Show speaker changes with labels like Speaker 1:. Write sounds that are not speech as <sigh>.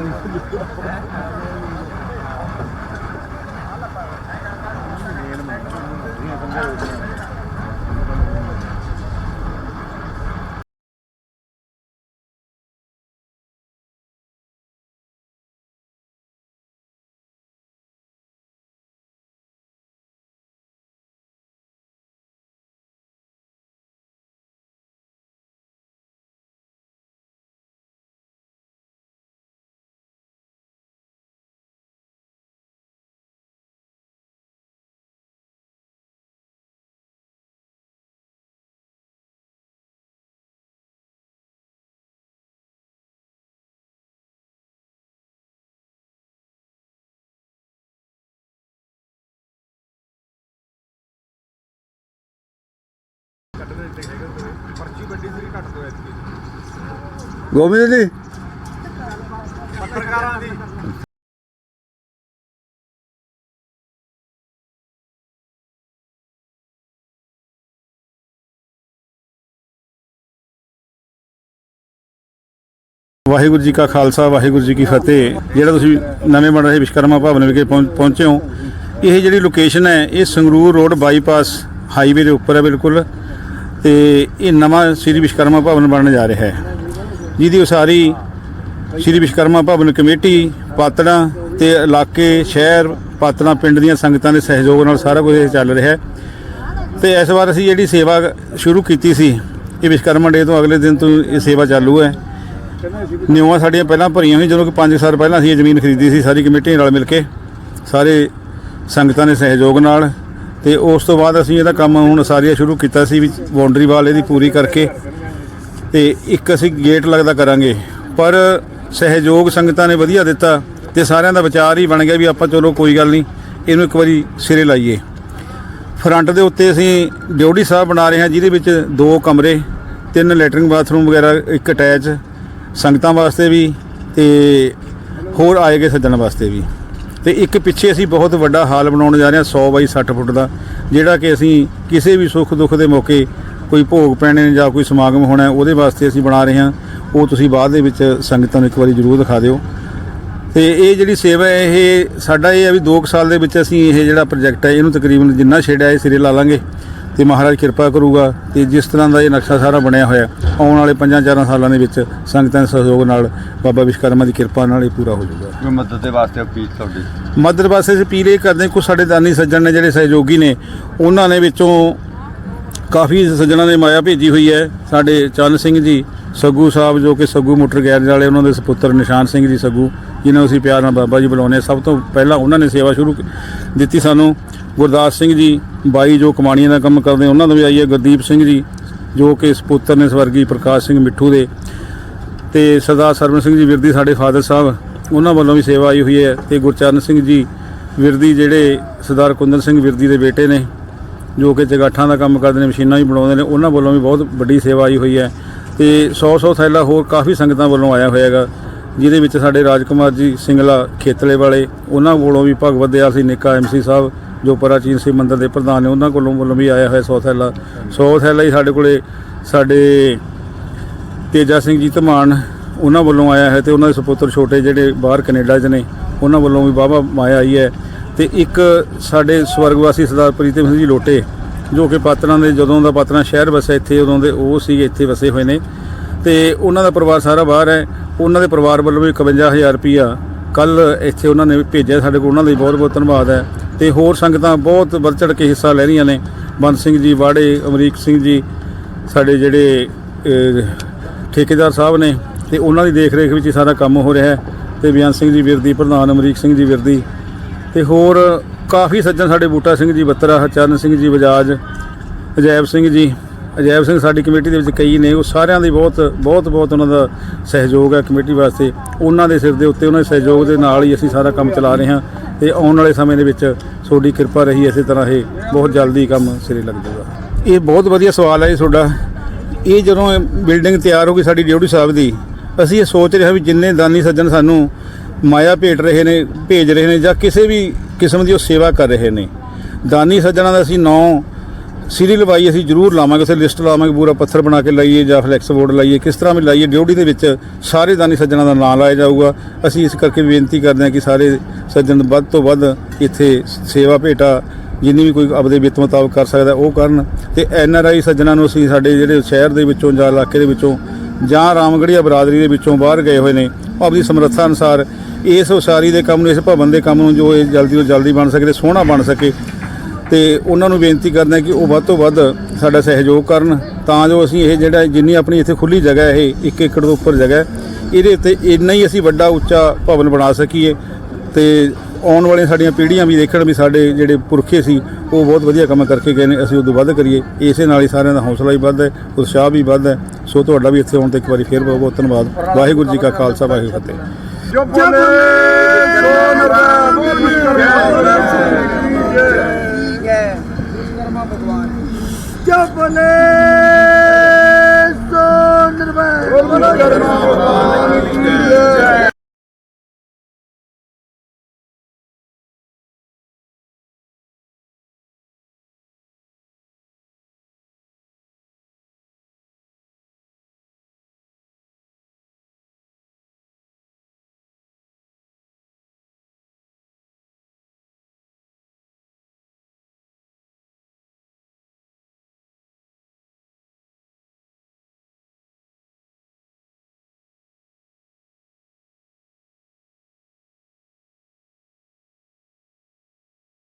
Speaker 1: Gracias. <laughs> <laughs> ਵੱਡੀ ਸੀ ਕੱਟ ਦੋ ਐਤਕੀ
Speaker 2: ਗੋਬਿੰਦ ਜੀ?
Speaker 1: ਪੱਤਰਕਾਰਾਂ ਦੀ।
Speaker 2: ਵਾਹਿਗੁਰੂ ਜੀ ਕਾ ਖਾਲਸਾ ਵਾਹਿਗੁਰੂ ਜੀ ਕੀ ਫਤਿਹ। ਜਿਹੜਾ ਤੁਸੀਂ ਨਵੇਂ ਬਣ ਰਹੇ ਵਿਸ਼ਕਰਮਾ ਭਵਨ ਵਿਖੇ ਪਹੁੰ- ਪਹੁੰਚੇ ਹੋ ਇਹ ਜਿਹੜੀ ਲੋਕੇਸ਼ਨ ਹੈ ਇਹ ਸੰਗਰੂਰ ਰੋਡ ਬਾਈਪਾਸ ਹਾਈਵੇ ਦੇ ਉੱਪਰ ਹੈ ਬਿਲਕੁਲ। ਤੇ ਇਹ ਨਵਾਂ ਸ੍ਰੀ ਵਿਸ਼ਕਰਮਾ ਭਵਨ ਬਣਨ ਜਾ ਰਿਹਾ ਹੈ। ਜਿਹਦੀ ਉਸਾਰੀ ਸ੍ਰੀ ਵਿਸ਼ਕਰਮਾ ਭਵਨ ਕਮੇਟੀ, ਪਾਤੜਾ ਤੇ ਇਲਾਕੇ, ਸ਼ਹਿਰ, ਪਾਤੜਾ, ਪਿੰਡ ਦੀਆਂ ਸੰਗਤਾਂ ਦੇ ਸਹਿਯੋਗ ਨਾਲ ਸਾਰਾ ਕੁਝ ਇਹ ਚੱਲ ਰਿਹਾ ਹੈ। ਤੇ ਇਸ ਵਾਰ ਅਸੀਂ ਜਿਹੜੀ ਸੇਵਾ ਸ਼ੁਰੂ ਕੀਤੀ ਸੀ, ਇਹ ਵਿਸ਼ਕਰਮਾ ਡੇ ਤੋਂ ਅਗਲੇ ਦਿਨ ਤੋਂ ਇਹ ਸੇਵਾ ਚਾਲੂ ਹੈ। ਨਿਊਆਂ ਸਾਡੀਆਂ ਪਹਿਲਾਂ ਭਰੀਆਂ ਹੋਈਆਂ, ਜਦੋਂ ਕਿ 5 ਸਾਲ ਪਹਿਲਾਂ ਅਸੀਂ ਇਹ ਜ਼ਮੀਨ ਖਰੀਦੀ ਸੀ, ਸਾਰੀ ਕਮੇਟੀ ਨਾਲ ਮਿਲ ਕੇ, ਸਾਰੇ ਸੰਗਤਾਂ ਦੇ ਸਹਿਯੋਗ ਨਾਲ। ਤੇ ਉਸ ਤੋਂ ਬਾਅਦ ਅਸੀਂ ਇਹਦਾ ਕੰਮ ਹੁਣ ਸਾਰੀਆ ਸ਼ੁਰੂ ਕੀਤਾ ਸੀ ਵੀ ਬਾਉਂਡਰੀ ਵਾਲ ਇਹਦੀ ਪੂਰੀ ਕਰਕੇ ਤੇ ਇੱਕ ਅਸੀਂ ਗੇਟ ਲੱਗਦਾ ਕਰਾਂਗੇ। ਪਰ ਸਹਿਯੋਗ ਸੰਗਤਾਂ ਨੇ ਵਧੀਆ ਦਿੱਤਾ ਤੇ ਸਾਰਿਆਂ ਦਾ ਵਿਚਾਰ ਹੀ ਬਣ ਗਿਆ ਵੀ ਆਪਾਂ ਚਲੋ ਕੋਈ ਗੱਲ ਨਹੀਂ, ਇਹਨੂੰ ਇੱਕ ਵਾਰੀ ਸਿਰੇ ਲਾਈਏ। ਫਰੰਟ ਦੇ ਉੱਤੇ ਅਸੀਂ ਡਿਊਟੀ ਸਾਹਿਬ ਬਣਾ ਰਹੇ ਹਾਂ, ਜਿਹਦੇ ਵਿੱਚ ਦੋ ਕਮਰੇ, ਤਿੰਨ ਲੈਟਰਿੰਗ ਬਾਥਰੂਮ ਵਗੈਰਾ, ਇੱਕ ਅਟੈਚ ਸੰਗਤਾਂ ਵਾਸਤੇ ਵੀ ਤੇ ਹੋਰ ਆਏ ਗਏ ਸੱਜਣ ਵਾਸਤੇ ਵੀ। ਤੇ ਇੱਕ ਪਿੱਛੇ ਅਸੀਂ ਬਹੁਤ ਵੱਡਾ ਹਾਲ ਬਣਾਉਣ ਜਾ ਰਹੇ ਹਾਂ 100 ਬਾਈ 60 ਫੁੱਟ ਦਾ, ਜਿਹੜਾ ਕਿ ਅਸੀਂ ਕਿਸੇ ਵੀ ਸੁੱਖ ਦੁੱਖ ਦੇ ਮੌਕੇ ਕੋਈ ਭੋਗ ਪੈਣੇ ਨੇ ਜਾਂ ਕੋਈ ਸਮਾਗਮ ਹੋਣਾ ਉਹਦੇ ਵਾਸਤੇ ਅਸੀਂ ਬਣਾ ਰਹੇ ਹਾਂ। ਉਹ ਤੁਸੀਂ ਬਾਅਦ ਦੇ ਵਿੱਚ ਸੰਗਤਾਂ ਨੂੰ ਇੱਕ ਵਾਰੀ ਜ਼ਰੂਰ ਦਿਖਾ ਦਿਓ। ਤੇ ਇਹ ਜਿਹੜੀ ਸੇਵਾ ਹੈ, ਇਹ ਸਾਡਾ ਇਹ ਹੈ ਵੀ 2 ਸਾਲ ਦੇ ਵਿੱਚ ਅਸੀਂ ਇਹ ਜਿਹੜਾ ਪ੍ਰੋਜੈਕਟ ਹੈ, ਇਹਨੂੰ ਤਕਰੀਬਨ ਜਿੰਨਾ ਛੇੜਿਆ, ਇਹ ਸਿਰੇ ਲਾ ਲਾਂਗੇ। ਤੇ ਮਹਾਰਾਜ ਕਿਰਪਾ ਕਰੂਗਾ ਤੇ ਜਿਸ ਤਰ੍ਹਾਂ ਦਾ ਇਹ ਨਕਸ਼ਾ ਸਾਰਾ ਬਣਿਆ ਹੋਇਆ ਆਉਣ ਵਾਲੇ 5-4 ਸਾਲਾਂ ਦੇ ਵਿੱਚ ਸੰਗਤਾਂ ਦੇ ਸਹਿਯੋਗ ਨਾਲ ਬਾਬਾ ਵਿਸ਼ਕਰਮਾ ਦੀ ਕਿਰਪਾ ਨਾਲ ਇਹ ਪੂਰਾ ਹੋ ਜਾਊਗਾ।
Speaker 3: ਕੋਈ ਮਦਦ ਦੇ ਵਾਸਤੇ ਅਪੀਲ ਤੁਹਾਡੀ।
Speaker 2: ਮਦਰ ਪਾਸੇ ਅਸੀਂ ਅਪੀਲ ਇਹ ਕਰਦੇ ਕੁਝ ਸਾਡੇ ਦਾਨੀ ਸੱਜਣ ਨੇ ਜਿਹੜੇ ਸਹਿਯੋਗੀ ਨੇ ਉਹਨਾਂ ਨੇ ਵਿੱਚੋਂ ਕਾਫੀ ਸੱਜਣਾਂ ਨੇ ਮਾਇਆ ਭੇਜੀ ਹੋਈ ਹੈ ਸਾਡੇ ਚੰਨ ਸਿੰਘ ਜੀ ਸੱਗੂ ਸਾਹਿਬ ਜੋ ਕਿ ਸੱਗੂ ਮੋਟਰ ਗੈਰੇਜ ਵਾਲੇ, ਉਹਨਾਂ ਦੇ ਸੁਪੁੱਤਰ ਨਿਸ਼ਾਨ ਸਿੰਘ ਜੀ ਸੱਗੂ, ਜਿਨ੍ਹਾਂ ਨੂੰ ਅਸੀਂ ਪਿਆਰ ਨਾਲ ਬਾਬਾ ਜੀ ਬੁਲਾਉਂਦੇ ਹਾਂ। ਸਭ ਤੋਂ ਪਹਿਲਾਂ ਉਹਨਾਂ ਨੇ ਸੇਵਾ ਸ਼ੁਰੂ ਦਿੱਤੀ ਸਾਨੂੰ। ਗੁਰਦਾਸ ਸਿੰਘ ਜੀ, ਬਾਈ ਜੋ ਕਮਾਣੀਆਂ ਦਾ ਕੰਮ ਕਰਦੇ, ਉਹਨਾਂ ਦਾ ਵੀ ਆਈ ਹੈ। ਗੁਰਦੀਪ ਸਿੰਘ ਜੀ, ਜੋ ਕਿ ਸੁਪੁੱਤਰ ਨੇ ਸਵਰਗੀ ਪ੍ਰਕਾਸ਼ ਸਿੰਘ ਮਿੱਠੂ ਦੇ। ਤੇ ਸਰਦਾਰ ਸਰਵਨ ਸਿੰਘ ਜੀ ਵਿਰਦੀ ਸਾਡੇ ਫਾਦਰ ਸਾਹਿਬ, ਉਹਨਾਂ ਵੱਲੋਂ ਵੀ ਸੇਵਾ ਆਈ ਹੋਈ ਹੈ। ਤੇ ਗੁਰਚਰਨ ਸਿੰਘ ਜੀ ਵਿਰਦੀ ਜਿਹੜੇ ਸਰਦਾਰ ਕੁੰਦਨ ਸਿੰਘ ਵਿਰਦੀ ਦੇ ਬੇਟੇ ਨੇ, ਜੋ ਕਿ ਚਗਾਠਾਂ ਦਾ ਕੰਮ ਕਰਦੇ ਨੇ, ਮਸ਼ੀਨਾਂ ਵੀ ਬਣਾਉਂਦੇ ਨੇ, ਉਹਨਾਂ ਵੱਲੋਂ ਵੀ ਬਹੁਤ ਵੱਡੀ ਸੇਵਾ ਆਈ ਹੋਈ ਹੈ। ਤੇ 100-100 ਥੈਲਾ ਹੋਰ ਕਾਫੀ ਸੰਗਤਾਂ ਵੱਲੋਂ ਆਇਆ ਹੋਇਆ ਹੈਗਾ ਜਿਹਦੇ ਵਿੱਚ ਸਾਡੇ ਰਾਜਕੁਮਾਰ ਜੀ ਸਿੰਗਲਾ ਖੇਤਲੇ ਵਾਲੇ, ਉਹਨਾਂ ਕੋਲੋਂ ਵੀ ਭਗਵਤ ਦਿਆਲ ਸਿੰਘ ਨਿੱਕਾ ਐਮਸੀ ਸਾਹਿਬ, ਜੋ ਪ੍ਰਾਚੀਨ ਸਿੰਘ ਮੰਦਰ ਦੇ ਪ੍ਰਧਾਨ ਨੇ, ਉਹਨਾਂ ਕੋਲੋਂ ਵੱਲੋਂ ਵੀ ਆਇਆ ਹੋਇਆ 100 ਥੈਲਾ। 100 ਥੈਲਾ ਹੀ ਸਾਡੇ ਕੋਲੇ ਸਾਡੇ ਤੇਜਾ ਸਿੰਘ ਜੀ ਧਮਾਨ, ਉਹਨਾਂ ਵੱਲੋਂ ਆਇਆ ਹੈ ਤੇ ਉਹਨਾਂ ਦੇ ਸੁਪੁੱਤਰ ਛੋਟੇ ਜਿਹੜੇ ਬਾਹਰ ਕੈਨੇਡਾ 'ਚ ਨੇ, ਉਹਨਾਂ ਵੱਲੋਂ ਵੀ ਵਾਹਵਾ ਮਾਇਆ ਆਈ ਹੈ। ਤੇ ਇੱਕ ਸਾਡੇ ਸਵਰਗਵਾਸੀ ਸਰਦਾਰ ਪ੍ਰੀਤਮ ਸਿੰਘ ਜੀ ਲੋਟੇ ਜੋ ਕਿ ਪਾਤਰਾਂ ਦੇ, ਜਦੋਂ ਦਾ ਪਾਤਰਾਂ ਸ਼ਹਿਰ ਵਸਿਆ ਇੱਥੇ, ਉਦੋਂ ਦੇ ਉਹ ਸੀਗੇ, ਇੱਥੇ ਵਸੇ ਹੋਏ ਨੇ। ਤੇ ਉਹਨਾਂ ਦਾ ਪਰਿਵਾਰ ਸਾਰਾ ਬਾਹਰ ਹੈ। ਉਹਨਾਂ ਦੇ ਪਰਿਵਾਰ ਵੱਲੋਂ ਵੀ 51000 ਰੁਪਈਆ ਕੱਲ ਇੱਥੇ ਉਹਨਾਂ ਨੇ ਭੇਜਿਆ। ਸਾਡੇ ਕੋਲ ਉਹਨਾਂ ਦਾ ਵੀ ਬਹੁਤ ਬਹੁਤ ਧੰਨਵਾਦ ਹੈ। ਤੇ ਹੋਰ ਸੰਗਤਾਂ ਬਹੁਤ ਵੱਧ ਚੜ ਕੇ ਹਿੱਸਾ ਲੈ ਰਹੀਆਂ ਨੇ। ਬੰਦ ਸਿੰਘ ਜੀ, ਵਾੜੇ, ਅਮਰੀਕ ਸਿੰਘ ਜੀ, ਸਾਡੇ ਜਿਹੜੇ ਠੇਕੇਦਾਰ ਸਾਹਿਬ ਨੇ। ਤੇ ਉਹਨਾਂ ਦੀ ਦੇਖ ਰੇਖ ਵਿੱਚ ਹੀ ਸਾਰਾ ਕੰਮ ਹੋ ਰਿਹਾ ਹੈ। ਤੇ ਬਿਆਨ ਸਿੰਘ ਜੀ, ਵਿਰਦੀ ਪ੍ਰਧਾਨ, ਅਮਰੀਕ ਸਿੰਘ ਜੀ, ਵਿਰਦੀ। ਤੇ ਹੋਰ ਕਾਫੀ ਸੱਜਣ ਸਾਡੇ ਬੂਟਾ ਸਿੰਘ ਜੀ, ਬੱਤਰਾ, ਚਰਨ ਸਿੰਘ ਜੀ, ਬਜਾਜ, ਅਜੈਬ ਸਿੰਘ ਜੀ। ਅਜੈਬ ਸਿੰਘ ਸਾਡੀ ਕਮੇਟੀ ਦੇ ਵਿੱਚ ਕਈ ਨੇ, ਉਹ ਸਾਰਿਆਂ ਦੀ ਬਹੁਤ ਬਹੁਤ ਬਹੁਤ ਉਹਨਾਂ ਦਾ ਸਹਿਯੋਗ ਹੈ ਕਮੇਟੀ ਵਾਸਤੇ। ਉਹਨਾਂ ਦੇ ਸਿਰ ਦੇ ਉੱਤੇ ਉਹਨਾਂ ਦੇ ਸਹਿਯੋਗ ਦੇ ਨਾਲ ਹੀ ਅਸੀਂ ਸਾਰਾ ਕੰਮ ਚਲਾ ਰਹੇ ਹਾਂ ਤੇ ਆਉਣ ਵਾਲੇ ਸਮੇਂ ਦੇ ਵਿੱਚ ਤੁਹਾਡੀ ਕਿਰਪਾ ਰਹੀ ਇਸੇ ਤਰ੍ਹਾਂ ਇਹ ਬਹੁਤ ਜਲਦੀ ਕੰਮ ਸਿਰੇ ਲੱਗ ਜਾਊਗਾ। ਇਹ ਬਹੁਤ ਵਧੀਆ ਸਵਾਲ ਹੈ ਜੀ ਤੁਹਾਡਾ। ਇਹ ਜਦੋਂ ਬਿਲਡਿੰਗ ਤਿਆਰ ਹੋ ਗਈ ਸਾਡੀ ਡਿਊਟੀ ਸਾਹਿਬ ਦੀ, ਅਸੀਂ ਇਹ ਸੋਚ ਰਹੇ ਹਾਂ ਵੀ ਜਿੰਨੇ ਦਾਨੀ ਸੱਜਣ ਸਾਨੂੰ ਮਾਇਆ ਭੇਟ ਰਹੇ ਨੇ, ਭੇਜ ਰਹੇ ਨੇ ਜਾਂ ਕਿਸੇ ਵੀ ਕਿਸਮ ਦੀ ਉਹ ਸੇਵਾ ਕਰ ਰਹੇ ਨੇ। ਦਾਨੀ ਸੱਜਣਾਂ ਦਾ ਅਸੀਂ ਨਾਂ ਸੀਰੀ ਲਵਾਈ ਅਸੀਂ ਜ਼ਰੂਰ ਲਾਵਾਂਗੇ ਉਸੇ ਲਿਸਟ ਲਾਵਾਂਗੇ, ਪੂਰਾ ਪੱਥਰ ਬਣਾ ਕੇ ਲਾਈਏ ਜਾਂ ਫਲੈਕਸ ਬੋਰਡ ਲਾਈਏ, ਕਿਸ ਤਰ੍ਹਾਂ ਵੀ ਲਾਈਏ, ਡਿਊਟੀ ਦੇ ਵਿੱਚ ਸਾਰੇ ਦਾਨੀ ਸੱਜਣਾ ਦਾ ਨਾਮ ਲਾਇਆ ਜਾਊਗਾ। ਅਸੀਂ ਇਸ ਕਰਕੇ ਬੇਨਤੀ ਕਰਦੇ ਹਾਂ ਕਿ ਸਾਰੇ ਸੱਜਣ ਵੱਧ ਤੋਂ ਵੱਧ ਇੱਥੇ ਸੇਵਾ ਭੇਟਾ, ਜਿੰਨੀ ਵੀ ਕੋਈ ਆਪਦੇ ਵਿੱਤ ਮੁਤਾਬਕ ਕਰ ਸਕਦਾ, ਉਹ ਕਰਨ ਤੇ ਐਨ ਆਰ ਆਈ ਸੱਜਣਾ ਨੂੰ ਅਸੀਂ ਸਾਡੇ ਜਿਹੜੇ ਸ਼ਹਿਰ ਦੇ ਵਿੱਚੋਂ ਜਾਂ ਇਲਾਕੇ ਦੇ ਵਿੱਚੋਂ ਜਾਂ ਰਾਮਗੜੀਆ ਬਰਾਦਰੀ ਦੇ ਵਿੱਚੋਂ ਬਾਹਰ ਗਏ ਹੋਏ ਨੇ, ਉਹ ਆਪਣੀ ਸਮਰੱਥਾ ਅਨੁਸਾਰ ਇਸ ਉਸਾਰੀ ਦੇ ਕੰਮ ਨੂੰ ਇਸ ਭਵਨ ਦੇ ਕੰਮ ਨੂੰ ਜੋ ਇਹ ਜਲਦੀ ਤੋਂ ਜਲਦੀ ਬਣ ਸਕੇ ਤੇ ਸੋਹਣਾ ਬਣ ਸਕੇ ਤੇ ਉਹਨਾਂ ਨੂੰ ਬੇਨਤੀ ਕਰਦੇ ਹਾਂ ਕਿ ਉਹ ਵੱਧ ਤੋਂ ਵੱਧ ਸਾਡਾ ਸਹਿਯੋਗ ਕਰਨ ਤਾਂ ਜੋ ਅਸੀਂ ਇਹ ਜਿਹੜਾ ਜਿੰਨੀ ਆਪਣੀ ਇੱਥੇ ਖੁੱਲੀ ਜਗ੍ਹਾ ਇਹ 1 ਏਕੜ ਤੋਂ ਉੱਪਰ ਜਗ੍ਹਾ ਹੈ, ਇਹਦੇ ਉੱਤੇ ਇੰਨਾ ਹੀ ਅਸੀਂ ਵੱਡਾ ਉੱਚਾ ਭਵਨ ਬਣਾ ਸਕੀਏ ਤੇ ਆਉਣ ਵਾਲੀਆਂ ਸਾਡੀਆਂ ਪੀੜ੍ਹੀਆਂ ਵੀ ਦੇਖਣ ਵੀ ਸਾਡੇ ਜਿਹੜੇ ਪੁਰਖੇ ਸੀ ਉਹ ਬਹੁਤ ਵਧੀਆ ਕੰਮ ਕਰਕੇ ਗਏ ਨੇ ਅਸੀਂ ਉਦੋਂ ਵੱਧ ਕਰੀਏ। ਇਸੇ ਨਾਲ ਹੀ ਸਾਰਿਆਂ ਦਾ ਹੌਸਲਾ ਵੀ ਵੱਧਦਾ ਹੈ ਉਤਸ਼ਾਹ ਵੀ ਵੱਧਦਾ ਹੈ। ਸੋ ਤੁਹਾਡਾ ਵੀ ਇੱਥੇ ਆਉਣ ਤੇ ਇੱਕ ਵਾਰੀ ਫੇਰ ਬਹੁਤ ਬਹੁਤ ਧੰਨਵਾਦ। ਵਾਹਿਗੁਰੂ ਜੀ ਕਾ ਖਾਲਸਾ ਵਾਹਿਗੁਰੂ ਫਤਿਹ।
Speaker 1: ਜੋ ਬੋਲੇ ਸੋ ਨਰਵਾ ਬੋਲੀ
Speaker 4: ਠੀਕ ਹੈ ਵਿਸ਼ਵਕਰਮਾ ਭਗਵਾਨ
Speaker 1: ਜੋ ਬੋਲੇ